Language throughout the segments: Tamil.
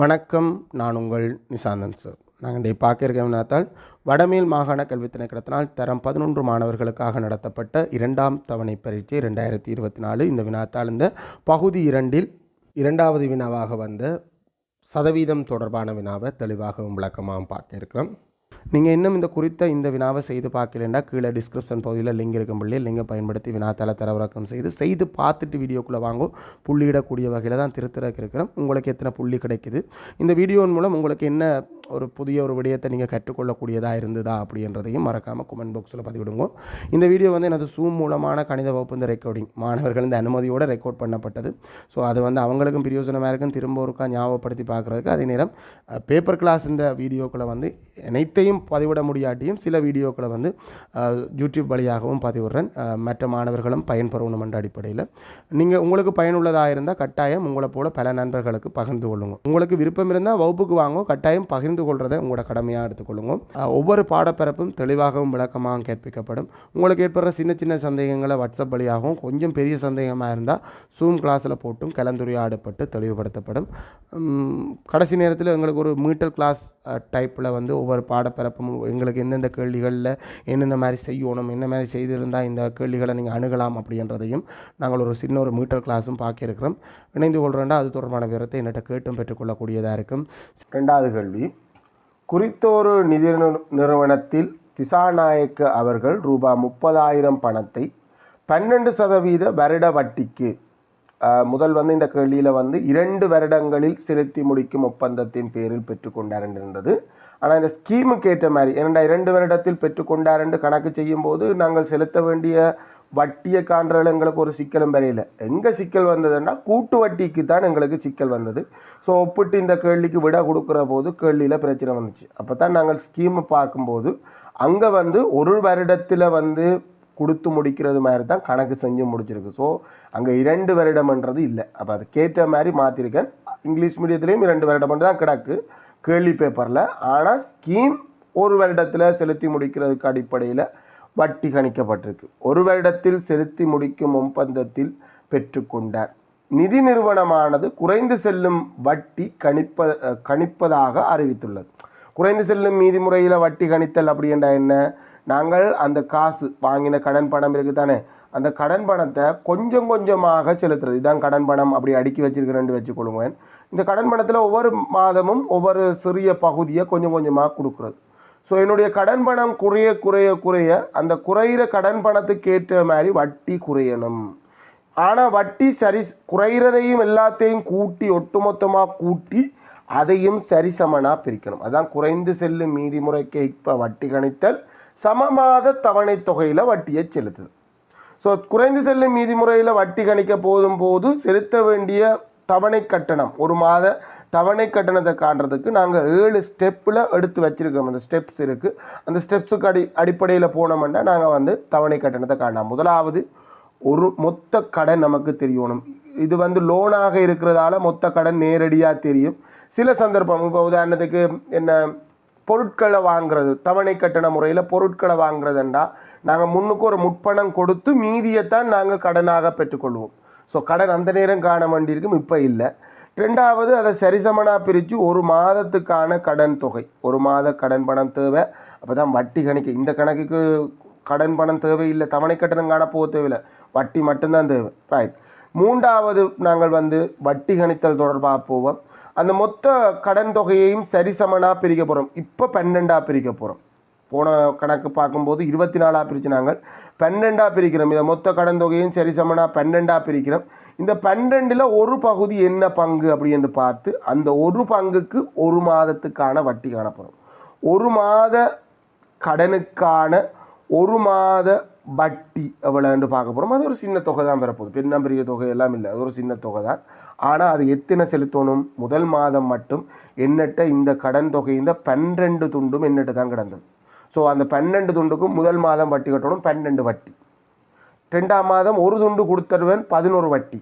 வணக்கம். நான் உங்கள் நிசாந்தன் சார். நாங்கள் இன்றைய பார்க்க வினாத்தால் வடமேல் மாகாண கல்வி திணைக்களத்தினால் தரம் பதினொன்று மாணவர்களுக்காக நடத்தப்பட்ட இரண்டாம் தவணை பரீட்சை ரெண்டாயிரத்தி இருபத்தி நாலு. இந்த வினாத்தால் இந்த பகுதி இரண்டில் இரண்டாவது வினாவாக வந்த சதவீதம் தொடர்பான வினாவை தெளிவாகவும் விளக்கமாகவும் பார்க்க இருக்கிறோம். நீங்கள் இன்னும் இந்த குறித்த இந்த வினாவை செய்து பார்க்கலன்னா கீழே டிஸ்கிரிப்ஷன் பகுதியில் லிங்க் இருக்கும் பிள்ளை லிங்கை பயன்படுத்தி வினாத்தால தரவிறக்கம் செய்து செய்து பார்த்துட்டு வீடியோக்குள்ளே வாங்கும் புள்ளியிடக்கூடிய வகையில் தான் திருத்திறக்க இருக்கிறோம். உங்களுக்கு எத்தனை புள்ளி கிடைக்குது? இந்த வீடியோன் மூலம் உங்களுக்கு என்ன ஒரு புதிய ஒரு விடயத்தை நீங்கள் கற்றுக்கொள்ளக்கூடியதாக இருந்ததா அப்படின்றதையும் மறக்காமல் கமெண்ட் பாக்ஸில் பதிவிடுங்க. இந்த வீடியோ வந்து எனது சூம் மூலமான கணித வகுப்பு இந்த ரெக்கார்டிங் மாணவர்கள் இந்த அனுமதியோடு ரெக்கார்ட் பண்ணப்பட்டது. ஸோ அது வந்து அவங்களுக்கும் பிரயோஜனமாக இருக்கும். திரும்ப ஒருக்கா ஞாபகப்படுத்தி பார்க்குறதுக்கு அதே நேரம் பேப்பர் கிளாஸ் இந்த வீடியோக்களை வந்து அனைத்தையும் பதிவிட முடியாட்டியும் சில வீடியோக்களை வந்து யூடியூப் வழியாகவும் பதிவிடுறேன். மற்ற மாணவர்களும் பயன்பெறணும் என்ற அடிப்படையில். நீங்கள் உங்களுக்கு பயனுள்ளதாக இருந்தால் கட்டாயம் உங்களை போல பல நண்பர்களுக்கு பகிர்ந்து கொள்ளுங்க. உங்களுக்கு விருப்பம் இருந்தால் வகுப்புக்கு வாங்க கட்டாயம் பகிர்ந்து கொள்றதை உங்களோட கடமையாக எடுத்துக்கொள்ளுங்க. ஒவ்வொரு பாடப்பிறப்பும் தெளிவாகவும் விளக்கமாகவும் கேட்பிக்கப்படும். உங்களுக்கு ஏற்படுற சின்ன சின்ன சந்தேகங்களை வாட்ஸ்அப் வழியாகவும் கொஞ்சம் பெரிய சந்தேகமாக இருந்தால் சூம் கிளாஸில் போட்டும் கலந்துரையாடப்பட்டு தெளிவுபடுத்தப்படும். கடைசி நேரத்தில் எங்களுக்கு ஒரு மீட்டல் கிளாஸ் டைப்பில் வந்து ஒவ்வொரு பாடப்பிறப்பும் எங்களுக்கு எந்தெந்த கேள்விகளில் என்னென்ன மாதிரி செய்யணும் என்ன மாதிரி செய்திருந்தால் இந்த கேள்விகளை நீங்கள் அணுகலாம் அப்படின்றதையும் நாங்கள் ஒரு சின்ன ஒரு மீட்டர் கிளாஸும் பார்க்கிருக்கிறோம் இணைந்து கொள்கிறேன்டா அது தொடர்பான விவரத்தை என்னட்ட கேட்டும் பெற்றுக்கொள்ளக்கூடியதாக இருக்கும். ரெண்டாவது கேள்வி. குறித்தோரு நிதி நிறுவனத்தில் திசாநாயக்க அவர்கள் ரூபாய் முப்பதாயிரம் பணத்தை பன்னெண்டு சதவீத வருட வட்டிக்கு முதல் வந்து இந்த கேள்வியில் வந்து இரண்டு வருடங்களில் செலுத்தி முடிக்கும் ஒப்பந்தத்தின் பேரில் பெற்றுக்கொண்டார் என்றிருந்தது. ஆனால் இந்த ஸ்கீமுக்கு ஏற்ற மாதிரி ஏனெண்டா இரண்டு வருடத்தில் பெற்றுக்கொண்டார் என்று கணக்கு செய்யும்போது நாங்கள் செலுத்த வேண்டிய வட்டியை காண்றதுல எங்களுக்கு ஒரு சிக்கலும் வரையில. எங்கே சிக்கல் வந்ததுன்னா கூட்டு வட்டிக்கு தான் எங்களுக்கு சிக்கல் வந்தது. ஸோ ஒப்பிட்டு இந்த கேள்விக்கு விட கொடுக்குற போது கேள்வியில் பிரச்சனை வந்துச்சு. அப்போ தான் நாங்கள் ஸ்கீமை பார்க்கும்போது அங்கே வந்து ஒரு வருடத்தில் வந்து கொடுத்து முடிக்கிறது மாதிரி தான் கணக்கு செஞ்சு முடிச்சிருக்கு. ஸோ அங்கே இரண்டு வருடம்ன்றது இல்லை. அப்போ அதுக்கேற்ற மாதிரி மாற்றிருக்கேன் இங்கிலீஷ் மீடியத்துலேயும் இரண்டு வருடம் தான் கிடக்கு. கேள்வி பேப்பரில் ஆனால் ஸ்கீம் ஒரு வருடத்தில் செலுத்தி முடிக்கிறதுக்கு அடிப்படையில் வட்டி கணிக்கப்பட்டிருக்கு. ஒரு வருடத்தில் செலுத்தி முடிக்கும் ஒப்பந்தத்தில் பெற்றுக்கொண்டார் நிதி நிறுவனமானது குறைந்து செல்லும் வட்டி கணிப்ப கணிப்பதாக அறிவித்துள்ளது. குறைந்து செல்லும் மீதி முறையில் வட்டி கணித்தல் அப்படின்றா என்ன? நாங்கள் அந்த காசு வாங்கின கடன் பணம் இருக்குது தானே அந்த கடன் பணத்தை கொஞ்சம் கொஞ்சமாக செலுத்துறது. இதான் கடன் பணம் அப்படி அடுக்கி வச்சிருக்கிறேன்னு வச்சுக்கொள்வேன் இந்த கடன் பணத்தில் ஒவ்வொரு மாதமும் ஒவ்வொரு சிறிய பகுதியை கொஞ்சம் கொஞ்சமாக கொடுக்குறது. ஸோ என்னுடைய கடன் பணம் குறைய குறைய குறைய அந்த குறையிற கடன் பணத்துக்கு ஏற்ற மாதிரி வட்டி குறையணும். ஆனால் வட்டி சரி குறையிறதையும் எல்லாத்தையும் கூட்டி ஒட்டுமொத்தமாக கூட்டி அதையும் சரிசமனாக பிரிக்கணும். அதான் குறைந்து செல்லும் மீதி முறைக்கு இப்போ வட்டி கணித்தல் சமமாத தவணை தொகையில் வட்டியை செலுத்துது ஸோ குறைந்து செல்லும் மீதி முறையில் வட்டி கணிக்க போதும் போது செலுத்த வேண்டிய தவணை கட்டணம். ஒரு மாத தவணை கட்டணத்தை காட்டுறதுக்கு நாங்கள் ஏழு ஸ்டெப்பில் எடுத்து வச்சுருக்கோம். அந்த ஸ்டெப்ஸ் இருக்குது அந்த ஸ்டெப்ஸுக்கு அடி அடிப்படையில் போனோம்னா நாங்கள் வந்து தவணை கட்டணத்தை காணலாம் முதலாவது ஒரு மொத்த கடன் நமக்கு தெரியணும். இது வந்து லோனாக இருக்கிறதால மொத்த கடன் நேரடியாக தெரியும். சில சந்தர்ப்பம் இப்போ உதாரணத்துக்கு என்ன பொருட்களை வாங்குறது தவணை கட்டண முறையில் பொருட்களை வாங்குறதுண்டா நாங்கள் முன்னுக்கு ஒரு முற்பணம் கொடுத்து மீதியைத்தான் நாங்கள் கடனாக பெற்றுக்கொள்வோம். ஸோ கடன் அந்த நேரம் காண வேண்டியிருக்கும் இப்போ இல்லை. ரெண்டாவது அதை சரிசமனாக பிரித்து ஒரு மாதத்துக்கான கடன் தொகை. ஒரு மாத கடன் பணம் தேவை. அப்போ தான் வட்டி கணக்கு. இந்த கணக்குக்கு கடன் பணம் தேவையில்லை. தவணை கட்டணம் காண போக தேவையில்லை. வட்டி மட்டும்தான் தேவை. ரைட் மூன்றாவது நாங்கள் வந்து வட்டி கணித்தல் தொடர்பாக போவோம். அந்த மொத்த கடன் தொகையையும் சரிசமனாக பிரிக்க போகிறோம் இப்போ பன்னெண்டாக பிரிக்க போகிறோம் போன கணக்கு பார்க்கும்போது இருபத்தி நாலாக பிரித்து நாங்கள் பன்னெண்டாக பிரிக்கிறோம். இதை மொத்த கடன் தொகையும் சரிசமனாக பன்னெண்டாக பிரிக்கிறோம். இந்த பன்னெண்டில் ஒரு பகுதி என்ன பங்கு அப்படின்னு பார்த்து அந்த ஒரு பங்குக்கு ஒரு மாதத்துக்கான வட்டி காணப்படும். ஒரு மாத கடனுக்கான ஒரு மாத வட்டி எவ்வளோன்னு பார்க்க போகிறோம் அது ஒரு சின்ன தொகை தான் பெறப்போகுது பெரிய பெரிய தொகை எல்லாம் இல்லை. அது ஒரு சின்ன தொகை தான். ஆனால் அது எத்தனை செலுத்தணும்? முதல் மாதம் மட்டும். என்னட்ட இந்த கடன் தொகை இந்த பன்னிரெண்டு துண்டும் என்னட்ட தான் கிடந்தது. ஸோ அந்த பன்னெண்டு துண்டுக்கும் முதல் மாதம் வட்டி கட்டணும் பன்னெண்டு வட்டி. ரெண்டாம் மாதம் ஒரு துண்டு கொடுத்துருவேன் பதினோரு வட்டி.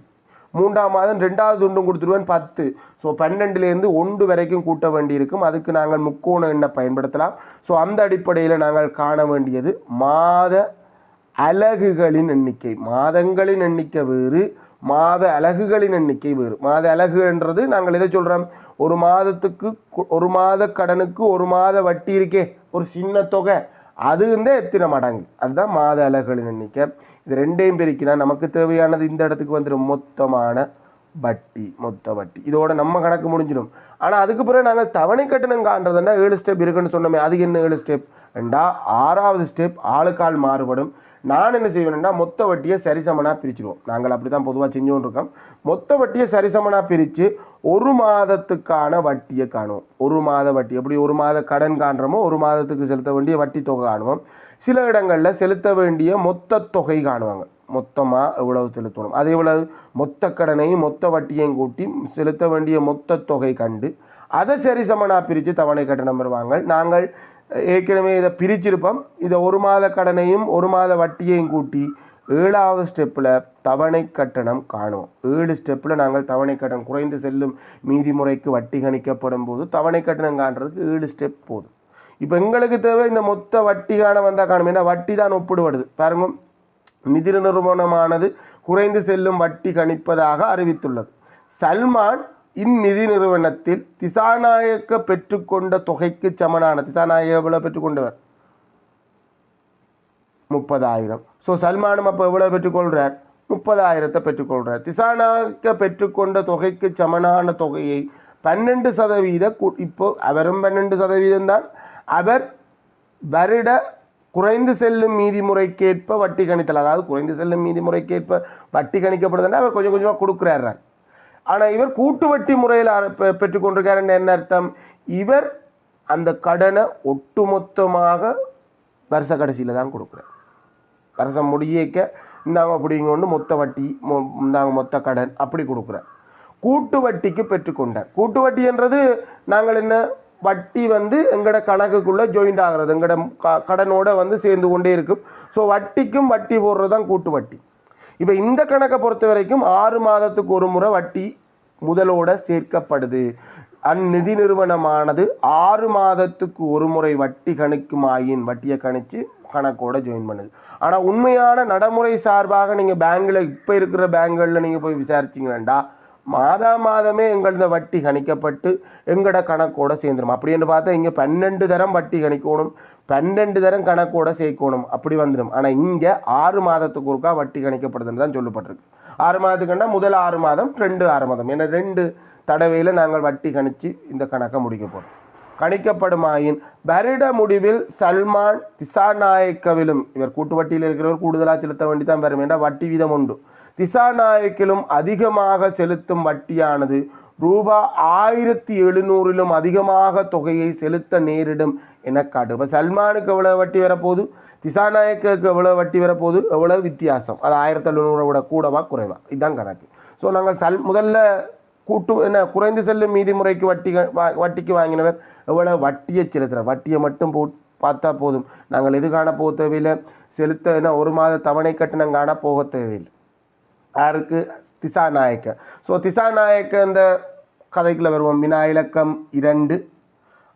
மூன்றாம் மாதம் ரெண்டாவது துண்டும் கொடுத்துருவேன் பத்து. ஸோ பன்னெண்டுலேருந்து ஒன்று வரைக்கும் கூட்ட வேண்டியிருக்கும். அதுக்கு நாங்கள் முக்கோண எண்ணை பயன்படுத்தலாம். ஸோ அந்த அடிப்படையில் நாங்கள் காண வேண்டியது மாத அலகுகளின் எண்ணிக்கை. மாதங்களின் எண்ணிக்கை வேறு மாத அலகுகளின் எண்ணிக்கை வேறு. மாத அலகுன்றது நாங்கள் எதை சொல்கிறோம் ஒரு மாதத்துக்கு ஒரு மாத கடனுக்கு ஒரு மாத வட்டி இருக்கே ஒரு சின்ன தொகை. அது வந்து எத்தனை மடங்கு? அதுதான் மாத அலகுகளின் எண்ணிக்கை. இது ரெண்டையும் பிரிக்கினா நமக்கு தேவையானது இந்த இடத்துக்கு வந்துடும் மொத்தமான வட்டி மொத்த வட்டி. இதோட நம்ம கணக்கு முடிஞ்சிடும். ஆனால் அதுக்கு பிறகு நாங்கள் தவணை கட்டணம் காண்றதுன்னா ஏழு ஸ்டெப் இருக்குன்னு சொன்னோமே அதுக்கு என்ன ஏழு ஸ்டெப் ரெண்டா ஆறாவது ஸ்டெப் ஆளுக்கால் மாறுபடும். நான் என்ன செய்வேன்னா மொத்த வட்டியை சரிசமனாக பிரிச்சுடுவோம் நாங்கள் அப்படி தான் பொதுவாக செஞ்சுட்டு இருக்கோம் மொத்த வட்டியை சரிசமனாக பிரித்து ஒரு மாதத்துக்கான வட்டியை காணுவோம். ஒரு மாத வட்டி எப்படி ஒரு மாத கடன் காணுறோமோ ஒரு மாதத்துக்கு செலுத்த வேண்டிய வட்டி தொகை காணுவோம். சில இடங்களில் செலுத்த வேண்டிய மொத்த தொகை காணுவாங்க. மொத்தமாக எவ்வளவு செலுத்தணும்? அதே எவ்வளவு? மொத்த கடனையும் மொத்த வட்டியையும் கூட்டி செலுத்த வேண்டிய மொத்த தொகை கண்டு அதை சரிசமனாக பிரித்து தவணை கட்டணம் பெறுவாங்க. நாங்கள் ஏற்கனவே இதை பிரிச்சிருப்போம். இதை ஒரு மாத கடனையும் ஒரு மாத வட்டியையும் கூட்டி ஏழாவது ஸ்டெப்பில் தவணை கட்டணம் காணுவோம். ஏழு ஸ்டெப்பில் நாங்கள் தவணை கட்டணம் குறைந்து செல்லும் மீதி முறைக்கு வட்டி கணிக்கப்படும் போது தவணை கட்டணம் காண்றதுக்கு ஏழு ஸ்டெப் போதும். இப்போ எங்களுக்கு தேவை இந்த மொத்த வட்டி காண வந்தால் காணும். ஏன்னா வட்டி தான் ஒப்பிடுபடுது பாருங்க நிதி நிறுவனமானது குறைந்து செல்லும் வட்டி கணிப்பதாக அறிவித்துள்ளது. சல்மான் இந்நிதி நிறுவனத்தில் திசாநாயக்க பெற்றுக்கொண்ட தொகைக்கு சமனான திசாநாயக எவ்வளோ பெற்றுக்கொண்டவர்? முப்பதாயிரம். ஸோ சல்மானும் அப்போ எவ்வளோ பெற்றுக்கொள்கிறார் முப்பதாயிரத்தை பெற்றுக்கொள்கிறார் திசாநாயக்க பெற்றுக்கொண்ட தொகைக்கு சமனான தொகையை பன்னெண்டு சதவீத இப்போ அவரும் பன்னெண்டு சதவீதம் தான். அவர் வருட குறைந்து செல்லும் மீதி முறைக்கேற்ப வட்டி கணித்தல் அதாவது குறைந்து செல்லும் மீதி முறைக்கேற்ப வட்டி கணிக்கப்படுதுன்னா அவர் கொஞ்சம் கொஞ்சமாக கொடுக்குறாரு ஆனால் இவர் கூட்டு வட்டி முறையில் பெற்றுக்கொண்டிருக்காருன்னு என்ன அர்த்தம்? இவர் அந்த கடனை ஒட்டுமொத்தமாக வருஷ கடைசியில் தான் கொடுக்குறார். வருஷம் முடியக்க இந்தாங்க அப்படிங்கொண்டு மொத்த வட்டி மொ- இந்தாங்க மொத்த கடன் அப்படி கொடுக்குறார். கூட்டு வட்டிக்கு பெற்றுக்கொண்டார். கூட்டு வட்டின்றது நாங்கள் என்ன? வட்டி வந்து எங்கட கணக்குக்குள்ளே ஜாயிண்ட் ஆகிறது. எங்களோட க- கடனோட வந்து சேர்ந்து கொண்டே இருக்கும். ஸோ வட்டிக்கும் வட்டி போடுறது தான் கூட்டு வட்டி இப்போ இந்த கணக்கை பொறுத்த வரைக்கும் ஆறு மாதத்துக்கு ஒரு முறை வட்டி முதலோட சேர்க்கப்படுது. அந்நிதி நிறுவனமானது ஆறு மாதத்துக்கு ஒரு முறை வட்டி கணிக்குமாயின் வட்டியை கணிச்சு கணக்கோட ஜாயின் பண்ணுது. ஆனால் உண்மையான நடைமுறை சார்பாக நீங்கள் பேங்கில் இப்போ இருக்கிற பேங்குகளில் நீங்கள் போய் விசாரிச்சிங்கன்னா மாதா மாதமே எங்களது வட்டி கணிக்கப்பட்டு எங்களோட கணக்கோட சேர்ந்துடும் அப்படின்னு பார்த்தா இங்கே பன்னெண்டு தரம் வட்டி கணிக்கணும். பன்னெண்டு தரம் கணக்கோட சேர்க்கணும் அப்படி வந்துடும் ஆனால் இங்கே ஆறு மாதத்துக்கு ஒருக்கா வட்டி கணிக்கப்படுதுன்னு தான் சொல்லப்பட்டிருக்கு. ஆறு மாதத்துக்குன்னா முதல் ஆறு மாதம் ரெண்டு ஆறு மாதம். ஏன்னா ரெண்டு தடவையில் நாங்கள் வட்டி கணிச்சு இந்த கணக்கை முடிக்க போகிறோம் கணிக்கப்படுமாயின் வருட முடிவில் சல்மான் திசாநாயக்கவிலும் இவர் கூட்டு வட்டியில் இருக்கிறவர் கூடுதலாக செலுத்த வேண்டி தான் வரும். என்ற வட்டி வீதம் உண்டு. திசாநாயக்கிலும் அதிகமாக செலுத்தும் வட்டியானது ரூபா ஆயிரத்தி எழுநூறிலும் அதிகமாக தொகையை செலுத்த நேரிடும். என காட்டு. இப்போ சல்மானுக்கு எவ்வளோ வட்டி வரப்போகுது? திசாநாயக்கு எவ்வளோ வட்டி வரப்போகுது? எவ்வளோ வித்தியாசம்? அது ஆயிரத்தி எழுநூறை விட கூடவா குறைவா? இதுதான் கணக்கு. ஸோ நாங்கள் சல் முதல்ல கூட்டு என்ன குறைந்து செல்லும் மீதி முறைக்கு வட்டி வா- வட்டிக்கு வாங்கினவர் எவ்வளோ வட்டியை செலுத்துகிறார் வட்டியை மட்டும் போ பார்த்தா போதும். நாங்கள் எது காண போக தேவையில்லை? செலுத்த என்ன ஒரு மாத தவணை கட்டணம் காண போக தேவையில்லை. யாருக்கு? திசாநாயக்க. ஸோ திசாநாயக்க அந்த கதைக்குள்ளே வருவோம். வினா இலக்கம் இரண்டு.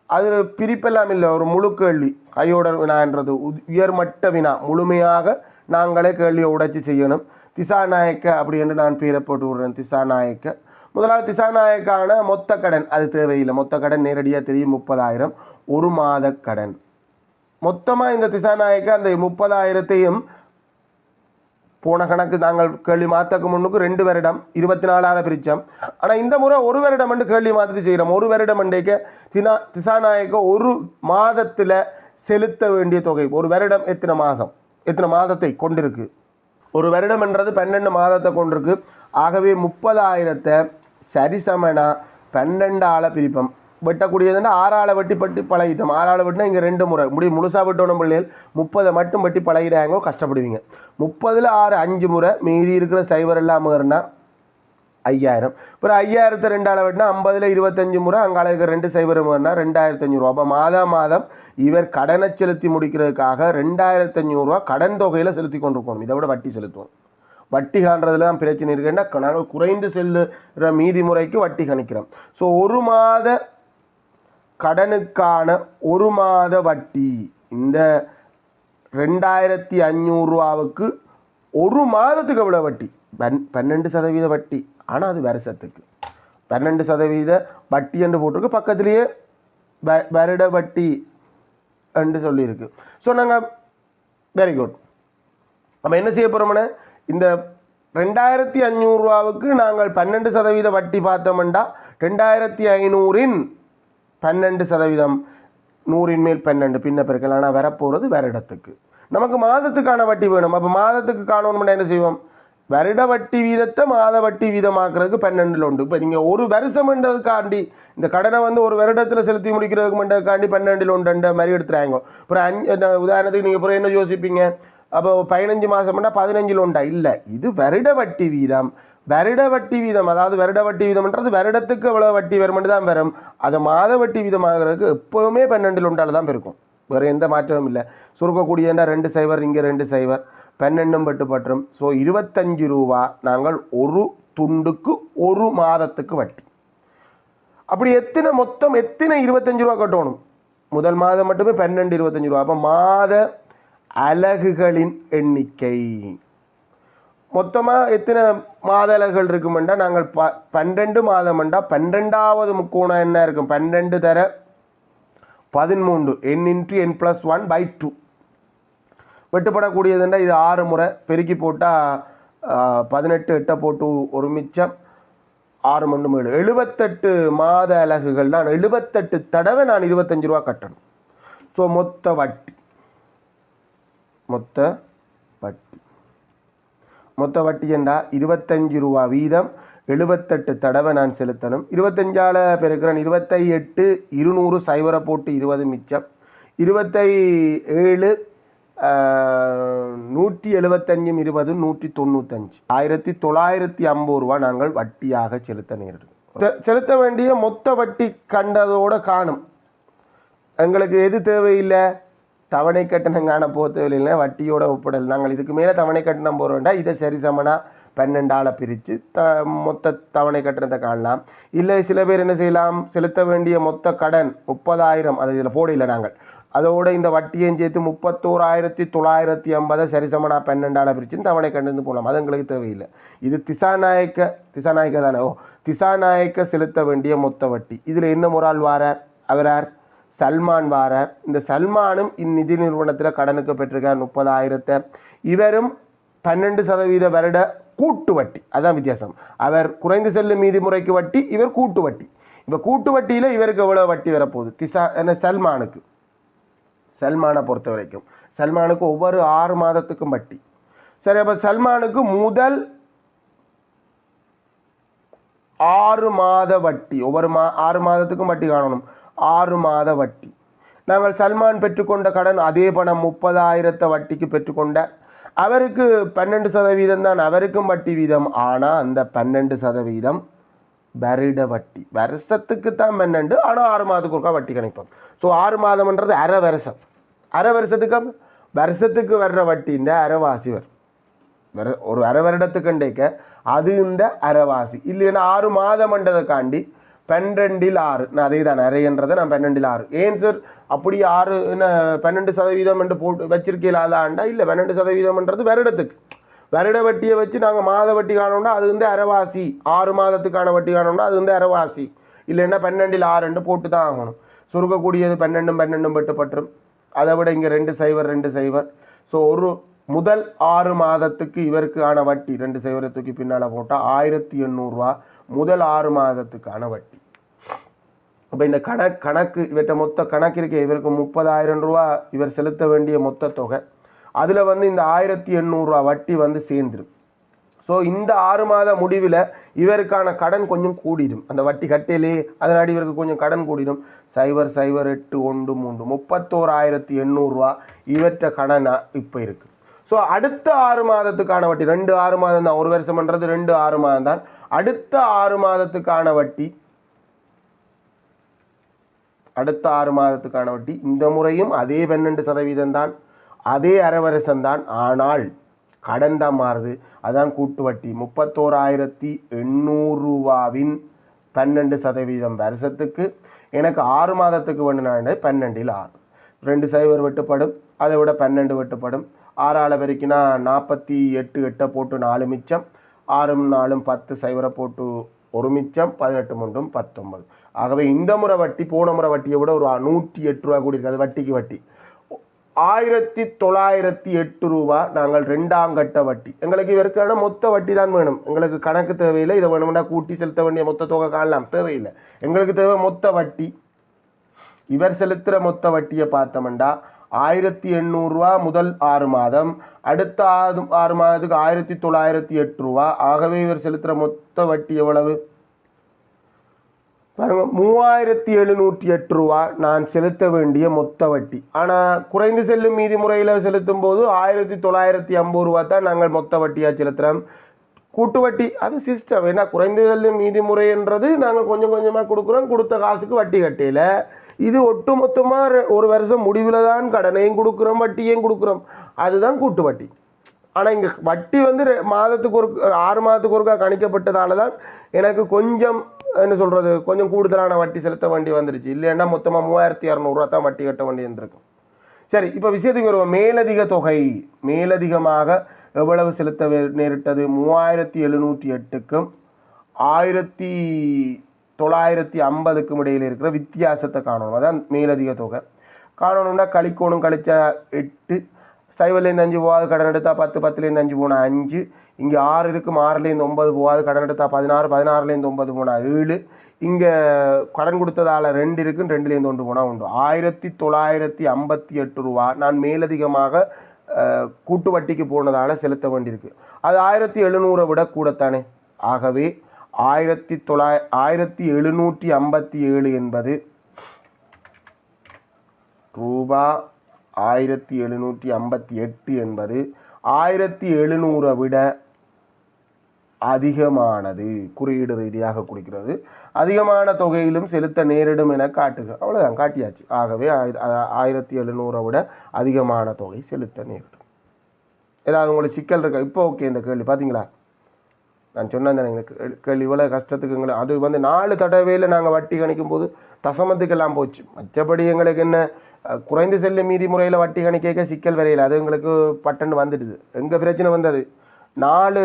அதில் பிரிப்பெல்லாம் இல்லை. ஒரு முழு கேள்வி. கையோட வினான்றது உ- உயர்மட்ட வினா. முழுமையாக நாங்களே கேள்வியை உடைச்சி செய்யணும். திசாநாயக்க அப்படி என்று நான் பேரை போட்டு விடுறேன். திசாநாயக்க. முதலாவது திசாநாயக்கான மொத்த கடன். அது தேவையில்லை. மொத்த கடன் நேரடியாக தெரியும். முப்பதாயிரம். ஒரு மாத கடன். மொத்தமாக இந்த திசாநாயக்க அந்த முப்பதாயிரத்தையும் போன கணக்கு நாங்கள் கேள்வி மாற்றக்கு முன்னுக்கு ரெண்டு வருடம் இருபத்தி நாலாவது பிரித்தோம் ஆனால் இந்த முறை ஒரு வருடம் என்று கேள்வி மாற்றி செய்கிறோம். ஒரு வருடம் அண்டைக்கு தினா திசாநாயக்க ஒரு மாதத்தில் செலுத்த வேண்டிய தொகை. ஒரு வருடம் எத்தனை மாதம்? எத்தனை மாதத்தை கொண்டிருக்கு? ஒரு வருடம் என்றது பன்னெண்டு மாதத்தை கொண்டிருக்கு. ஆகவே முப்பதாயிரத்தை சரிசமனா பன்னெண்டு ஆளை பிரிப்போம். வெட்டக்கூடியதுன்னா ஆறாளை வெட்டி பட்டி பழகிட்டோம். ஆறாளை வெட்டினா இங்கே ரெண்டு முறை. முடி முழுசாக வெட்டணும் பிள்ளைகள். முப்பதை மட்டும் வெட்டி பழகிடாங்க கஷ்டப்படுவீங்க. முப்பதில் ஆறு அஞ்சு முறை மீதி இருக்கிற சைவர் எல்லாம் இருந்தால் ஐயாயிரம். அப்புறம் ஐயாயிரத்தை ரெண்டாள் வெட்டினா ஐம்பதில் இருபத்தஞ்சு முறை அங்கால இருக்கிற ரெண்டு சைவரம் ஏறினா ரெண்டாயிரத்து அஞ்சூறுவா அப்போ மாதம் மாதம் இவர் கடனை செலுத்தி முடிக்கிறதுக்காக ரெண்டாயிரத்து அஞ்சூறுரூவா கடன் தொகையில் செலுத்தி கொண்டிருக்கணும். இதை விட வட்டி செலுத்துவோம். வட்டி காண்றதுல தான் பிரச்சனை இருக்குன்னா நாங்கள் குறைந்து செல்லுற மீதி முறைக்கு வட்டி கணிக்கிறோம். ஸோ ஒரு மாத கடனுக்கான ஒரு மாத வட்டி. இந்த ரெண்டாயிரத்தி அஞ்சூறுரூவாவுக்கு ஒரு மாதத்துக்கு எவ்வளோ வட்டி? பன் பன்னெண்டு சதவீத வட்டி. ஆனால் அது வருஷத்துக்கு பன்னெண்டு சதவீத வட்டி என்று போட்டிருக்கு. பக்கத்துலேயே வ- வருட வட்டி என்று சொல்லியிருக்கு. ஸோ நாங்கள் வெரி குட் நம்ம என்ன செய்ய போகிறோம்னா இந்த ரெண்டாயிரத்தி அஞ்சூறுரூவாவுக்கு நாங்கள் பன்னெண்டு சதவீத வட்டி பார்த்தோம்னா ரெண்டாயிரத்தி ஐநூறின் பன்னெண்டு சதவீதம் நூறின் மேல் பன்னெண்டு பின்ன பெருக்கல். ஆனால் வரப்போகிறது வருடத்துக்கு. நமக்கு மாதத்துக்கான வட்டி வேணும். அப்போ மாதத்துக்கு காணணும்னா என்ன செய்வோம்? வருட வட்டி வீதத்தை மாத வட்டி வீதமாக்குறதுக்கு பன்னெண்டில் உண்டு. இப்போ நீங்கள் ஒரு வருஷம்ன்றதுக்காண்டி இந்த கடனை வந்து ஒரு வருடத்தில் செலுத்தி முடிக்கிறதுக்கு மண்டதுக்காண்டி பன்னெண்டில் உண்டுன்ற மாதிரி எடுத்துறாங்க. அப்புறம் அஞ்சு உதாரணத்துக்கு நீங்கள் அப்புறம் என்ன யோசிப்பீங்க? அப்போ பதினஞ்சு மாதம்னா பதினஞ்சில் உண்டா? இல்லை. இது வருட வட்டி வீதம். வருட வட்டி வீதம் அதாவது வருட வட்டி வீதம்ன்றது வருடத்துக்கு எவ்வளோ வட்டி வருமென்று தான் வரும். அது மாத வட்டி வீதமாகிறதுக்கு எப்போவுமே பன்னெண்டில் உண்டால தான் பெருக்கும். வேறு எந்த மாற்றமும் இல்லை. சுருக்கக்கூடியன்னா ரெண்டு சைவர் இங்கே ரெண்டு சைவர். பன்னெண்டும் பட்டு பற்றும். ஸோ இருபத்தஞ்சு ரூபா நாங்கள் ஒரு துண்டுக்கு ஒரு மாதத்துக்கு வட்டி. அப்படி எத்தனை மொத்தம் எத்தனை இருபத்தஞ்சு ரூபா கட்டணும்? முதல் மாதம் மட்டுமே பன்னெண்டு இருபத்தஞ்சு ரூபா. அப்போ மாத அலகுகளின் எண்ணிக்கை. மொத்தமாக எத்தனை மாத அலகுகள் இருக்குமெண்டா? நாங்கள் ப பன்னெண்டு மாதம்ண்டா? பன்னெண்டாவது முக்கோணம் என்ன இருக்கும்? பன்னெண்டு தர பதிமூன்று. N into n plus one by two வெட்டுப்படக்கூடியதுண்டா? இது ஆறு முறை. பெருக்கி போட்டால் பதினெட்டு எட்டை போட்டு ஒரு மிச்சம் ஆறு மண்டு ஏழு எழுபத்தெட்டு மாத அலகுகள் நான் எழுபத்தெட்டு தடவை நான் இருபத்தஞ்சு ரூபா கட்டணும். ஸோ மொத்த வட்டி. மொத்த வட்டி. மொத்த வட்டி என்றா இருபத்தஞ்சு ரூபா வீதம். எழுபத்தெட்டு தடவை நான் செலுத்தணும். இருபத்தஞ்சால பெருக்கிறேன். இருபத்தை எட்டு இருநூறு சைபரை போட்டு இருபது மிச்சம். இருபத்தை ஏழு நூற்றி எழுபத்தஞ்சும் இருபது நூற்றி தொண்ணூத்தஞ்சு. ஆயிரத்தி தொள்ளாயிரத்தி ஐம்பது ரூபா நாங்கள் வட்டியாக செலுத்த நேரிடும். செ- செலுத்த வேண்டிய மொத்த வட்டி கண்டதோடு காணும். எங்களுக்கு எது தேவையில்லை? தவணை கட்டணம் காண போக வட்டியோட ஒப்பிடல். நாங்கள் இதுக்கு மேலே தவணை கட்டணம் போகிறோம்டா இதை சரிசமனா பன்னெண்டால பிரித்து த மொத்த தவணை கட்டணத்தை காணலாம். இல்லை சில பேர் என்ன செய்யலாம்? செலுத்த வேண்டிய மொத்த கடன் முப்பதாயிரம் அது இதில் போடல நாங்கள். அதோட இந்த வட்டியையும் சேர்த்து முப்பத்தோராயிரத்தி தொள்ளாயிரத்தி ஐம்பதை சரிசமனா பன்னெண்டால பிரித்து தவணை கண்டு போகலாம் அது எங்களுக்கு தேவையில்லை. இது திசாநாயக்க திசாநாயக்க தானே ஓ திசாநாயக்க செலுத்த வேண்டிய மொத்த வட்டி. இதில் என்ன முறாள் வாரார்? அவரார் சல்மான் வாரார். இந்த சல்மானும் இந்நிதி நிறுவனத்தில் கடனுக்கு பெற்றிருக்கார் முப்பதாயிரத்தை. இவரும் பன்னெண்டு சதவீத வருட கூட்டு வட்டி. அதான் வித்தியாசம். அவர் குறைந்து செல்லும் மீதி முறைக்கு வட்டி இவர் கூட்டு வட்டி. இப்போ கூட்டு வட்டியில் இவருக்கு எவ்வளோ வட்டி வரப்போகுது? திசா என்ன சல்மானுக்கு. சல்மானை பொறுத்த வரைக்கும் சல்மானுக்கு ஒவ்வொரு ஆறு மாதத்துக்கும் வட்டி. சரி அப்போ சல்மானுக்கு முதல் ஆறு மாத வட்டி. ஒவ்வொரு மா ஆறு மாதத்துக்கும் வட்டி காணணும். ஆறு மாத வட்டி. நாங்கள் சல்மான் பெற்றுக்கொண்ட கடன் அதே பணம் முப்பதாயிரத்தை வட்டிக்கு பெற்றுக்கொண்ட. அவருக்கு பன்னெண்டு சதவீதம் தான் அவருக்கும் வட்டி வீதம். ஆனால் அந்த பன்னெண்டு சதவீதம் வருட வட்டி. வருஷத்துக்கு தான் பன்னெண்டு ஆனால் ஆறு மாதத்துக்கு ஒருக்கா வட்டி கணிப்போம். ஸோ ஆறு மாதம்ன்றது அரை வருஷம். அரை வருஷத்துக்கு வருஷத்துக்கு வர்ற வட்டி இந்த அரைவாசி வரும். வர ஒரு அரை வருடத்துக்குண்டேக்க அது இந்த அரைவாசி. இல்லைன்னா ஆறு மாதம் காண்டி பன்னெண்டில் ஆறு. நான் அதே தான் நிறையன்றதை நான் பன்னெண்டில் ஆறு. ஏன் சார் அப்படி ஆறு என்ன பன்னெண்டு சதவீதம் என்று போட்டு வச்சிருக்கீங்களா அதாண்டா இல்லை பன்னெண்டு சதவீதம்ன்றது வருடத்துக்கு. வருட வட்டியை வச்சு நாங்கள் மாத வட்டி காணோம்னா அது வந்து அரைவாசி. ஆறு மாதத்துக்கான வட்டி காணோம்னா அது வந்து அரைவாசி. இல்லைன்னா பன்னெண்டில் ஆறுன்னு போட்டு தான் ஆகணும். சுருக்கக்கூடியது பன்னெண்டும் பன்னெண்டும் பட்டு பற்றும். அதை விட இங்கே ரெண்டு சைவர் ரெண்டு சைவர். ஸோ ஒரு முதல் ஆறு மாதத்துக்கு இவருக்கான வட்டி ரெண்டு சைவரை தூக்கி பின்னால் போட்டால் ஆயிரத்தி எண்ணூறுரூவா முதல் ஆறு மாதத்துக்கான வட்டி அப்போ இந்த கணக்கு கணக்கு இவற்றை மொத்த கணக்கு இருக்க. இவருக்கு முப்பதாயிரம் ரூபா இவர் செலுத்த வேண்டிய மொத்த தொகை. அதில் வந்து இந்த ஆயிரத்தி எண்ணூறுரூவா வட்டி வந்து சேர்ந்துடும் ஸோ இந்த ஆறு மாத முடிவில் இவருக்கான கடன் கொஞ்சம் கூடிடும் அந்த வட்டி கட்டையிலே அதனாடி இவருக்கு கொஞ்சம் கடன் கூடிடும் சைபர் சைபர் எட்டு ஒன்று மூன்று முப்பத்தோராயிரத்தி எண்ணூறுரூவா இவற்ற கடனாக இப்போ இருக்குது ஸோ அடுத்த ஆறு மாதத்துக்கான வட்டி ரெண்டு ஆறு மாதம் தான் ஒரு வருஷம்ன்றது ரெண்டு ஆறு மாதம் தான் அடுத்த ஆறு மாதத்துக்கான வட்டி அடுத்த ஆறு மாதத்துக்கான வட்டி இந்த முறையும் அதே பன்னெண்டு சதவீதம் தான் அதே அரைவரசம் தான் ஆனால் கடன் தான் மாறுது அதான் கூட்டு வட்டி முப்பத்தோராயிரத்தி எண்ணூறு ரூபாவின் பன்னெண்டு சதவீதம் வருஷத்துக்கு எனக்கு ஆறு மாதத்துக்கு வேணுனாண்டே பன்னெண்டில் ஆறு. ரெண்டு சைவர் வெட்டுப்படும் அதை விட பன்னெண்டு வெட்டுப்படும். ஆறால் பெருக்கினா நாற்பத்தி எட்டு எட்டை போட்டு நாலு மிச்சம். ஆறும் நாலும் பத்து சைவரை போட்டு ஒரு மிச்சம் பதினெட்டு மூன்றும் பத்தொன்பது. ஆகவே இந்த முறை வட்டி போன முறை வட்டியை விட ஒரு நூற்றி எட்டு ரூபா கூடி இருக்காது வட்டிக்கு வட்டி. ஆயிரத்தி தொள்ளாயிரத்தி எட்டு ரூபா நாங்கள் ரெண்டாம் கட்ட வட்டி. எங்களுக்கு இவருக்கான மொத்த வட்டி தான் வேணும். எங்களுக்கு கணக்கு தேவையில்லை இதை வேணும்னா கூட்டி செலுத்த வேண்டிய மொத்த தொகை காணலாம் தேவையில்லை. எங்களுக்கு தேவை மொத்த வட்டி. இவர் செலுத்துகிற மொத்த வட்டியை பார்த்தோம்னா ஆயிரத்தி எண்ணூறுரூவா முதல் ஆறு மாதம். அடுத்த ஆறு ஆறு மாதத்துக்கு ஆயிரத்தி தொள்ளாயிரத்தி எட்டு ரூபா. ஆகவே இவர் செலுத்துகிற மொத்த வட்டி எவ்வளவு? பாருங்க மூவாயிரத்தி எழுநூற்றி எட்டு ரூபா நான் செலுத்த வேண்டிய மொத்த வட்டி. ஆனால் குறைந்து செல்லும் மீதி முறையில் செலுத்தும் போது ஆயிரத்தி தொள்ளாயிரத்தி ஐம்பது ரூபா தான் நாங்கள் மொத்த வட்டியாக செலுத்துகிறோம் கூட்டு வட்டி அது சிஸ்டம் ஏன்னா குறைந்து செல்லும் மீதி முறைன்றது நாங்கள் கொஞ்சம் கொஞ்சமாக கொடுக்குறோம். கொடுத்த காசுக்கு வட்டி கட்டையில். இது ஒட்டுமொத்தமாக ஒரு வருஷம் முடிவில் தான் கடனையும் கொடுக்குறோம் வட்டியையும் கொடுக்குறோம். அதுதான் கூட்டு வட்டி. ஆனால் இங்கே வட்டி வந்து ரெ- மாதத்துக்கு ஒரு ஆறு மாதத்துக்கு ஒருக்கா கணிக்கப்பட்டதால தான் எனக்கு கொஞ்சம் என்ன சொல்கிறது கொஞ்சம் கூடுதலான வட்டி செலுத்த வேண்டி வந்துருச்சு. இல்லைன்னா மொத்தமாக மூவாயிரத்தி இரநூறுவா தான் வட்டி கட்ட வேண்டி இருந்திருக்கும். சரி இப்போ விஷயத்துக்கு வருவோம். மேலதிக தொகை. மேலதிகமாக எவ்வளவு செலுத்த நேரிட்டது? மூவாயிரத்தி எழுநூற்றி எட்டுக்கும் ஆயிரத்தி தொள்ளாயிரத்தி ஐம்பதுக்கும் இடையில் இருக்கிற வித்தியாசத்தை காணணும். அதான் மேலதிக தொகை. காணணும்னா கழிக்கோணும் கழிச்சா எட்டு சைவலேருந்து அஞ்சு போகாது கடன் எடுத்தால் பத்து பத்துலேருந்து அஞ்சு போனால் அஞ்சு. இங்கே ஆறு இருக்கும் ஆறுலேருந்து ஒன்பது போகாது கடன் எடுத்தால் பதினாறு பதினாறுலேருந்து ஒன்பது போனால் ஏழு. இங்கே கடன் கொடுத்ததால் ரெண்டு இருக்குன்னு ரெண்டுலேருந்து ஒன்று போனால் உண்டு. ஆயிரத்தி தொள்ளாயிரத்தி ஐம்பத்தி எட்டு ரூபா நான் மேலதிகமாக கூட்டு வட்டிக்கு போனதால் செலுத்த வேண்டியிருக்கு. அது ஆயிரத்தி எழுநூறை விட கூடத்தானே? ஆகவே ஆயிரத்தி தொள்ளாய ஆயிரத்தி எழுநூற்றி ஐம்பத்தி ஏழு என்பது ரூபா ஆயிரத்தி எழுநூற்றி ஐம்பத்தி எட்டு என்பது ஆயிரத்தி எழுநூறை விட அதிகமானது. குறியீடு ரீதியாக குறிக்கிறது. அதிகமான தொகையிலும் செலுத்த நேரிடும் என காட்டுக. அவ்வளோதான் காட்டியாச்சு. ஆகவே ஆயிர- ஆயிரத்தி எழுநூறை விட அதிகமான தொகை செலுத்த நேரிடும். ஏதாவது உங்களுக்கு சிக்கல் இருக்கா? இப்போ ஓகே இந்த கேள்வி. பார்த்தீங்களா நான் சொன்னேன் தானே கேள்வி- இவ்வளோ கஷ்டத்துக்கு எங்களை அது வந்து நாலு தடவையில் நாங்கள் வட்டி கணிக்கும் போது தசமத்துக்கெல்லாம் போச்சு. மற்றபடி எங்களுக்கு என்ன குறைந்து செல்லும் மீதி முறையில் வட்டி கணிக்க சிக்கல் வரையில் அது எங்களுக்கு பட்டன் வந்துடுது. எங்கள் பிரச்சனை வந்தது? நாலு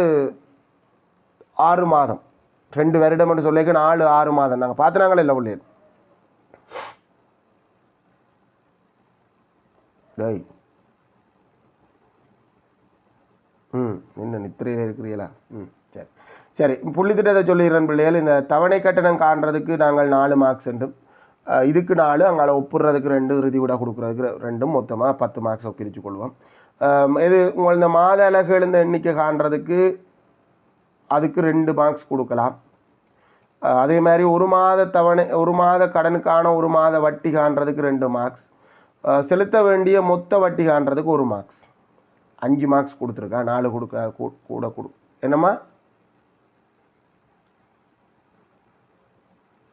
ஆறு மாதம். ரெண்டு வருடம் சொல்லிக்க நாலு ஆறு மாதம். நாங்கள் பார்த்துனாங்களே இல்லை பிள்ளைகள் டேய். ம் என்ன நித்திரையில் இருக்கிறீங்களா? ம். சரி புள்ளித்திட்டத்தை புள்ளி திட்டத்தை சொல்லிடுறேன் பிள்ளைகள். இந்த தவணை கட்டணம் காண்றதுக்கு நாங்கள் நாலு மார்க்ஸ் ரெண்டும் இதுக்கு நாலு அங்கால ஒப்புடுறதுக்கு ரெண்டு இறுதி விட கொடுக்குறதுக்கு ரெண்டும் மொத்தமாக பத்து மார்க்ஸை பிரித்து கொள்வோம் இது உங்கள் இந்த மாத அலகுகள் இந்த எண்ணிக்கை காண்றதுக்கு அதுக்கு ரெண்டு மார்க்ஸ் கொடுக்கலாம். அதே மாதிரி ஒரு மாத தவணை ஒரு மாத கடனுக்கான ஒரு மாத வட்டி காண்றதுக்கு ரெண்டு மார்க்ஸ் செலுத்த வேண்டிய மொத்த வட்டி காண்றதுக்கு ஒரு மார்க்ஸ் அஞ்சு மார்க்ஸ் கொடுத்துருக்கா நாலு கொடுக்க கூ- கூட கொடு. என்னம்மா?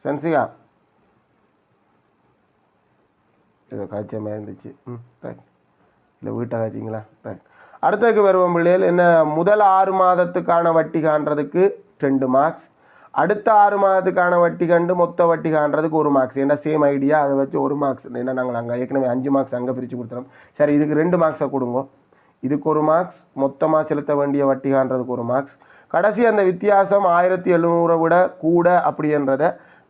சென்சியா ஏதோ காய்ச்ச மாதிரி இருந்துச்சு. ம் ரைட் இல்லை வீட்டை காய்ச்சிங்களா? ரைட் அடுத்ததுக்கு வருவோம் பிள்ளைகள். என்ன முதல் ஆறு மாதத்துக்கான வட்டி காண்றதுக்கு ரெண்டு மார்க்ஸ் அடுத்த ஆறு மாதத்துக்கான வட்டி கண்டு மொத்த வட்டி காண்றதுக்கு ஒரு மார்க்ஸ் ஏன்னா சேம் ஐடியா அதை வச்சு ஒரு மார்க்ஸ் ஏன்னா நாங்கள் அங்கே ஏற்கனவே அஞ்சு மார்க்ஸ் அங்கே பிரித்து கொடுத்துறோம். சரி இதுக்கு ரெண்டு மார்க்ஸை கொடுங்க. இதுக்கு ஒரு மார்க்ஸ் மொத்தமாக செலுத்த வேண்டிய வட்டி காண்றதுக்கு ஒரு மார்க்ஸ் கடைசி அந்த வித்தியாசம் ஆயிரத்தி எழுநூறை விட கூட அப்படின்றத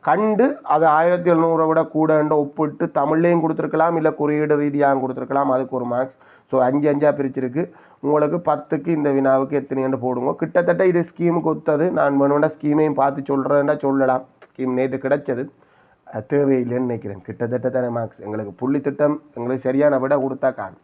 கண்டு அது ஆயிரத்தி எழுநூறை விட கூடன்ற ஒப்பிட்டு தமிழ்லேயும் கொடுத்துருக்கலாம் இல்லை குறியீடு ரீதியாகவும் கொடுத்துருக்கலாம். அதுக்கு ஒரு மார்க்ஸ் ஸோ அஞ்சு அஞ்சாக பிரிச்சிருக்கு. உங்களுக்கு பத்துக்கு இந்த வினாவுக்கு எத்தனையாண்டு போடுங்க. கிட்டத்தட்ட இது ஸ்கீமுக்கு ஒத்தது. நான் வேணும்னா ஸ்கீமையும் பார்த்து சொல்கிறேன்னா சொல்லலாம். ஸ்கீம் நேற்று கிடைச்சது. அது தேவையில்லைன்னு நினைக்கிறேன். கிட்டத்தட்ட தானே மார்க்ஸ் எங்களுக்கு புள்ளி திட்டம் எங்களுக்கு சரியான விட கொடுத்தா காணும்.